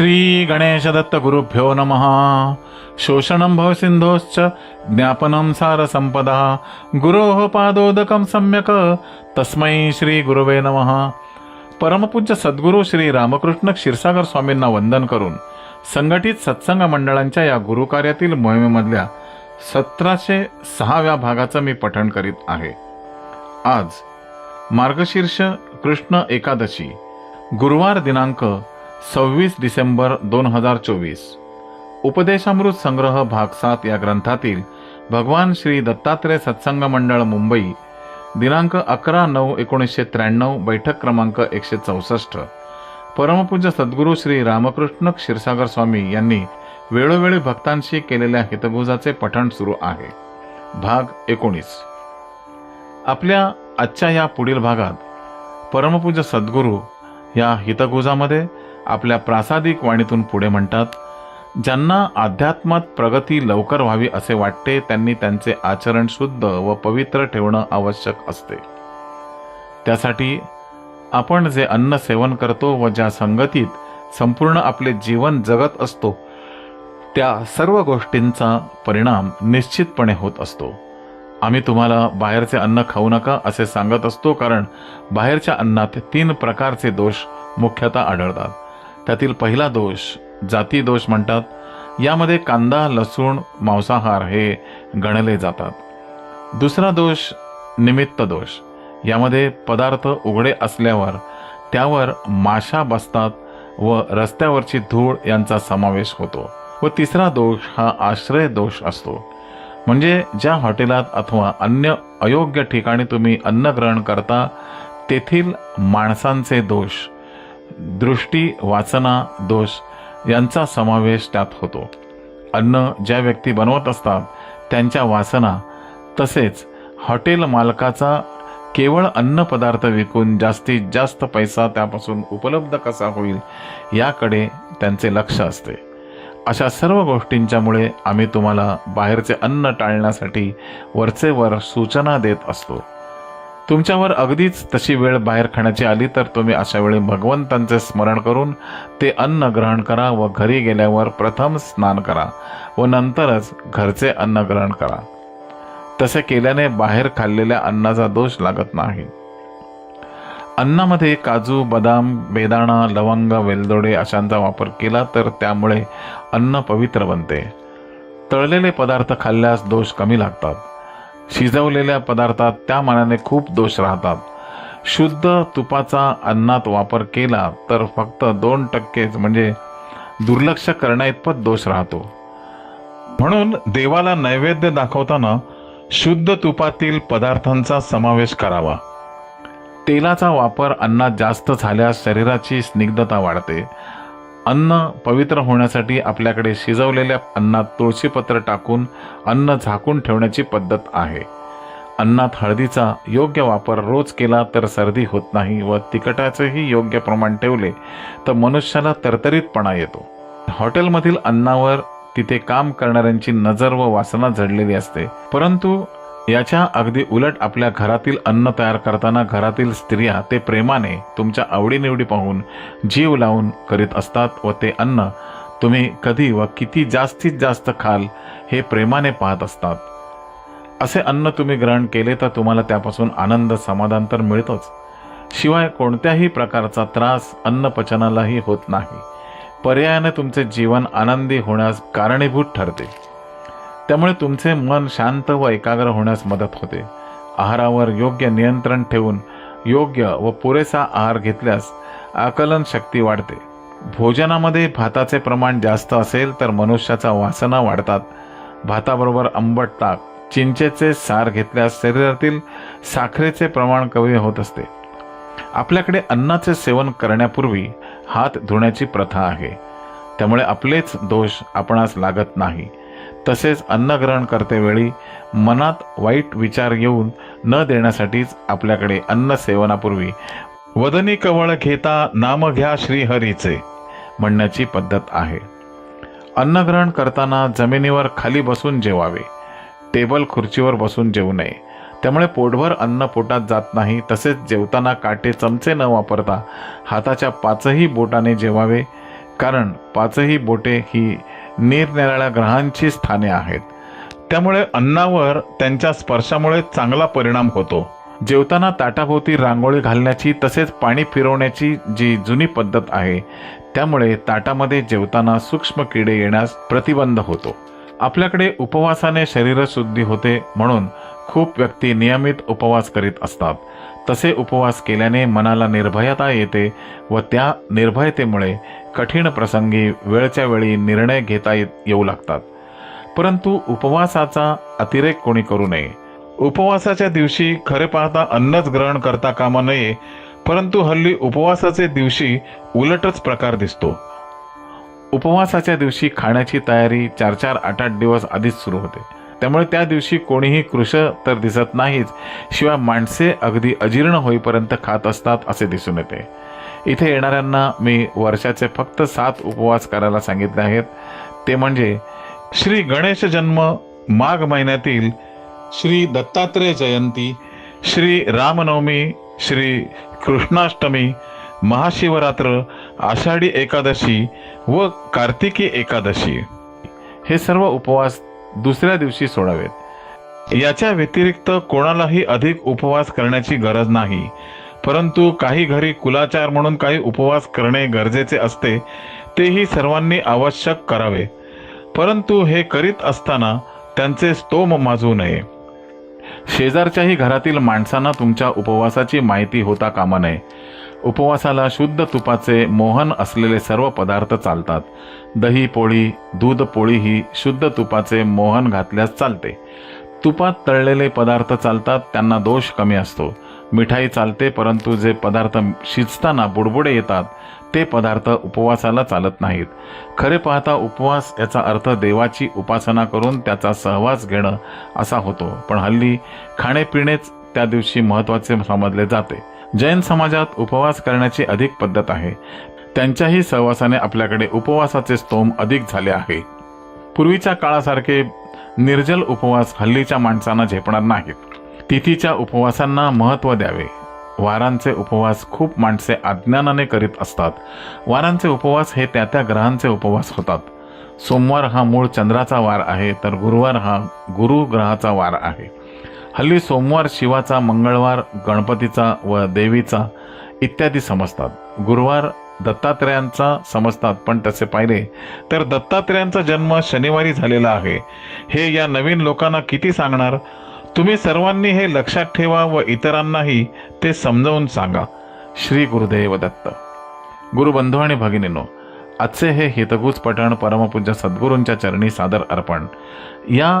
श्री गणेश दत्त गुरुभ्यो नमः। शोषणं भवसिन्धोश्च ज्ञापनं सारसम्पदा। गुरोः पादोदकं सम्यक् तस्मै श्री गुरुवे नमः। परमपूज्य सद्गुरू श्री रामकृष्ण क्षीरसागर स्वामींना वंदन करून संघटित सत्संग मंडळांच्या या गुरुकार्यातील मोहिमेमधल्या सतराशे सहाव्या भागाचं मी पठण करीत आहे. आज मार्गशीर्ष कृष्ण एकादशी गुरुवार दिनांक सव्वीस डिसेंबर दोन हजार चोवीस. उपदेशामृत संग्रह भाग सात या ग्रंथातील भगवान श्री दत्तात्रय सत्संग मंडळ मुंबई दिनांक अकरा नऊ एकोणीसशे त्र्याण्णव बैठक क्रमांक एकशे चौसष्ट. परमपूज्य सद्गुरू श्री रामकृष्ण क्षीरसागर स्वामी यांनी वेळोवेळी भक्तांशी केलेल्या हितगुजाचे पठण सुरू आहे. भाग एकोणीस. आपल्या आजच्या या पुढील भागात परमपूज्य सद्गुरू या हितगुजामध्ये आपल्या प्रासादिक वाणीतून पुढे म्हणतात ज्यांना अध्यात्मात प्रगती लवकर व्हावी असे वाटते त्यांनी त्यांचे आचरण शुद्ध व पवित्र ठेवणं आवश्यक असते. त्यासाठी आपण जे अन्न सेवन करतो व ज्या संगतीत संपूर्ण आपले जीवन जगत असतो त्या सर्व गोष्टींचा परिणाम निश्चितपणे होत असतो. आम्ही तुम्हाला बाहेरचे अन्न खाऊ नका असे सांगत असतो कारण बाहेरच्या अन्नात तीन प्रकारचे दोष मुख्यतः आढळतात. त्यातील पहिला दोष जाती दोष म्हणतात. यामध्ये कांदा लसूण मांसाहार हे गणले जातात. दुसरा दोष निमित्त दोष. यामध्ये पदार्थ उघडे असल्यावर त्यावर माशा बसतात व रस्त्यावरची धूळ यांचा समावेश होतो. व तिसरा दोष हा आश्रय दोष असतो. म्हणजे ज्या हॉटेलात अथवा अन्य अयोग्य ठिकाणी तुम्ही अन्न ग्रहण करता तेथील माणसांचे दोष दृष्टी वाचना दोष यांचा समावेश त्यात होतो. अन्न ज्या व्यक्ती बनवत असतात त्यांच्या वासना तसेच हॉटेल मालकाचा केवळ अन्न पदार्थ विकून जास्तीत जास्त पैसा त्यापासून उपलब्ध कसा होईल याकडे त्यांचे लक्ष असते. अशा सर्व गोष्टींच्यामुळे आम्ही तुम्हाला बाहेरचे अन्न टाळण्यासाठी वरचे वर सूचना देत असतो. तुमच्यावर अगदीच तशी वेळ बाहेर खाण्याची आली तर तुम्ही अशा वेळी भगवंतांचे स्मरण करून ते अन्न ग्रहण करा व घरी गेल्यावर प्रथम स्नान करा व नंतरच घरचे अन्न ग्रहण करा. तसे केल्याने बाहेर खाल्लेल्या अन्नाचा दोष लागत नाही. अन्नामध्ये काजू बदाम बेदाणा लवंग वेलदोडे अशांचा वापर केला तर त्यामुळे अन्न पवित्र बनते. तळलेले पदार्थ खाल्ल्यास दोष कमी लागतात. शिजवलेल्या पदार्थात त्या मानाने खूप दोष राहतात. शुद्ध तुपाचा अन्नात वापर केला तर फक्त दोन टक्केच म्हणजे दुर्लक्ष करण्याइतपत दोष राहतो. म्हणून देवाला नैवेद्य दाखवताना शुद्ध तुपातील पदार्थांचा समावेश करावा. तेलाचा वापर अन्नात जास्त झाल्यास शरीराची स्निग्धता वाढते. अन्न पवित्र होण्यासाठी आपल्याकडे शिजवलेल्या अन्नात तुळशीपत्र टाकून अन्न झाकून ठेवण्याची पद्धत आहे. अन्नात हळदीचा योग्य वापर रोज केला तर सर्दी होत नाही व तिखटाचेही योग्य प्रमाण ठेवले तर मनुष्याला तरतरीतपणा येतो. हॉटेलमधील अन्नावर तिथे काम करणाऱ्यांची नजर व वासना झडलेली असते परंतु याच्या अगदी उलट आपल्या घरातील अन्न तयार करताना घरातील स्त्रिया ते प्रेमाने तुमच्या आवडीनिवडी पाहून जीव लावून करीत असतात व ते अन्न तुम्ही कधी व किती जास्तीत जास्त खाल हे प्रेमाने पाहत असतात. असे अन्न तुम्ही ग्रहण केले तर तुम्हाला त्यापासून आनंद समाधान तर मिळतोच. शिवाय कोणत्याही प्रकारचा त्रास अन्न पचनालाही होत नाही. पर्यायाने तुमचे जीवन आनंदी होण्यास कारणीभूत ठरते. त्यामुळे तुमचे मन शांत व एकाग्र होण्यास मदत होते. आहारावर योग्य नियंत्रण ठेवून योग्य व पुरेसा आहार घेतल्यास आकलन शक्ती वाढते. भोजनामध्ये भाताचे प्रमाण जास्त असेल तर मनुष्याचा वासना वाढतात. भाताबरोबर आंबट ताक चिंचेचे सार घेतल्यास शरीरातील साखरेचे प्रमाण कमी होत असते. आपल्याकडे अन्नाचे सेवन करण्यापूर्वी हात धुण्याची प्रथा आहे. त्यामुळे आपलेच दोष आपणास लागत नाही. तसेच अन्न ग्रहण करतेवेळी मनात वाईट विचार येऊन न देण्यासाठीच आपल्याकडे अन्न सेवनापूर्वी वदनी कवळ घेता नाम घ्या श्रीहरीचे म्हणण्याची पद्धत आहे. अन्न ग्रहण करताना जमिनीवर खाली बसून जेवावे टेबल खुर्चीवर बसून जेवू नये. त्यामुळे पोटभर अन्न पोटात जात नाही. तसेच जेवताना काटे चमचे न वापरता हाताच्या पाचही बोटाने जेवावे कारण पाचही बोटे ही निरनिराळ्या ग्रहांची स्थाने आहेत. त्यामुळे अन्नावर त्यांच्या स्पर्शामुळे चांगला परिणाम होतो. जेवताना ताटाभोवती रांगोळी घालण्याची तसेच पाणी फिरवण्याची जी जुनी पद्धत आहे त्यामुळे ताटामध्ये जेवताना सूक्ष्म किडे येण्यास प्रतिबंध होतो. आपल्याकडे उपवासाने शरीरशुद्धी होते म्हणून खूप व्यक्ती नियमित उपवास करीत असतात. तसे उपवास केल्याने मनाला निर्भयता येते व त्या निर्भयतेमुळे कठीण प्रसंगी वेळच्या वेळी निर्णय घेता येत- येऊ लागतात. परंतु उपवासाचा अतिरेक कोणी करू नये. उपवासाच्या दिवशी खरे पाहता अन्नच ग्रहण करता कामा नये परंतु हल्ली उपवासाचे दिवशी उलटच प्रकार दिसतो. उपवासाच्या दिवशी खाण्याची तयारी चार चार आठ आठ दिवस आधीच सुरू होते. त्यामुळे त्या दिवशी कोणीही कृश तर दिसत नाहीच शिवाय माणसे अगदी अजीर्ण होईपर्यंत खात असतात असे दिसून येते. इथे येणाऱ्यांना मी वर्षाचे फक्त सात उपवास करायला सांगितले आहेत. ते म्हणजे श्री गणेश जन्म माघ महिन्यातील श्री दत्तात्रेय जयंती श्री रामनवमी श्री कृष्णाष्टमी महाशिवरात्र आषाढी एकादशी व कार्तिकी एकादशी. हे सर्व उपवास दुसऱ्या दिवशी सोडावेत. याच्या व्यतिरिक्त कोणालाही अधिक उपवास करण्याची गरज नाही. परंतु काही घरी कुलाचार म्हणून काही उपवास करणे गरजेचे असते तेही सर्वांनी आवश्यक करावे. परंतु हे करीत असताना त्यांचे स्तोम माजू नये. शेजारच्याही घरातील माणसांना तुमच्या उपवासाची माहिती होता कामा नये. उपवासाला शुद्ध तुपाचे मोहन असलेले सर्व पदार्थ चालतात. दही पोळी दूध पोळी ही शुद्ध तुपाचे मोहन घातल्यास चालते. तुपात तळलेले पदार्थ चालतात त्यांना दोष कमी असतो. मिठाई चालते परंतु जे पदार्थ शिजताना बुडबुडे येतात ते पदार्थ उपवासाला चालत नाहीत. खरे पाहता उपवास याचा अर्थ देवाची उपासना करून त्याचा सहवास घेणं असा होतो पण हल्ली खाणेपिणेच त्या दिवशी महत्त्वाचे समजले जाते. जैन समाजात उपवास करण्याची अधिक पद्धत आहे. त्यांच्याही सहवासाने आपल्याकडे उपवासाचे स्तोम अधिक झाले आहे. पूर्वीच्या काळासारखे निर्जल उपवास हल्लीच्या माणसांना झेपणार नाहीत. तिथीच्या उपवासांना महत्त्व द्यावे. वारांचे उपवास खूप माणसे अज्ञानाने करीत असतात. वारांचे उपवास हे त्या त्या ग्रहांचे उपवास होतात. सोमवार हा मूळ चंद्राचा वार आहे तर गुरुवार हा गुरु ग्रहाचा वार आहे. हल्ली सोमवार शिवाचा मंगळवार गणपतीचा व देवीचा इत्यादी समजतात. गुरुवार दत्तात्रेयांचा समजतात पण तसे पाहिले तर दत्तात्रेयांचा जन्म शनिवारी झालेला आहे. हे या नवीन लोकांना किती सांगणार? तुम्ही सर्वांनी हे लक्षात ठेवा व इतरांनाही ते समजावून सांगा. श्री गुरुदेव दत्त. गुरुबंधू आणि भगिनीनो आजचे हे हितगुज पठण परमपूज्य सद्गुरूंच्या चरणी सादर अर्पण. या